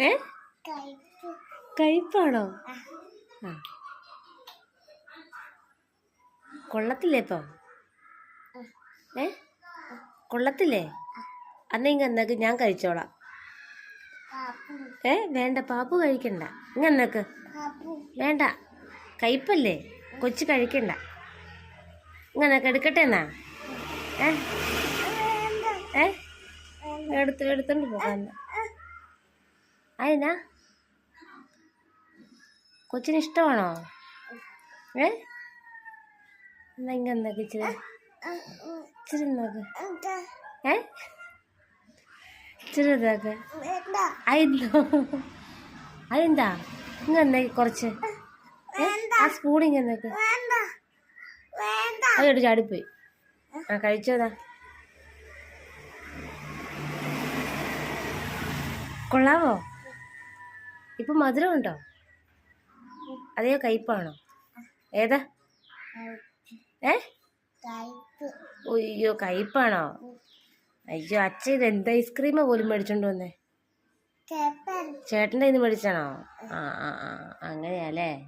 ഏ? കയ്പാണോ? ആ. കൊള്ളത്തില്ലേ ഇപ്പം? ഏ? കൊള്ളത്തില്ലേ? അന്ന ഇങ്ങ എന്നക്ക് ഞാൻ കഴിച്ചോളാം. ഏ? വേണ്ട പാപ്പു കഴിക്കണ്ട. ഇങ്ങ എന്നക്ക് വേണ്ട. കയ്പല്ലേ കൊച്ചു കഴിക്കണ്ട. ഇങ്ങനെ എടുക്കട്ടെ എന്നാ? ഏ? ഏ? എടുത്ത് എടുത്തോണ്ട് പോകാൻ അതിനാ കൊച്ചിന് ഇഷ്ടമാണോ? ഏ? എന്നാ ഇങ്ങ എന്നൊക്കെ ഇച്ചിരി. ഇച്ചിരി നോക്ക്. ഏ? ഇച്ചിരി ഇതാക്ക് അതെന്തോ? അതെന്താ? ഇങ്ങ എന്നേക്ക് കുറച്ച്. ആ സ്പൂൺ ഇങ്ങ എന്നേക്ക് അതെടുത്ത് ചാടിപ്പോയി. ആ കഴിച്ചതാ കൊള്ളാവോ? ഇപ്പൊ മധുരം ഉണ്ടോ? അതെയോ കയ്പാണോ? ഏതാ? ഏ? അയ്യോ കയ്പാണോ? അയ്യോ അച്ഛൻ ഇത് എന്ത് ഐസ്ക്രീമാ പോലും മേടിച്ചോണ്ട് വന്നേ? ചേട്ടന്റെ ഇന്ന് മേടിച്ചാണോ? ആ ആ ആ അങ്ങനെയാ അല്ലേ?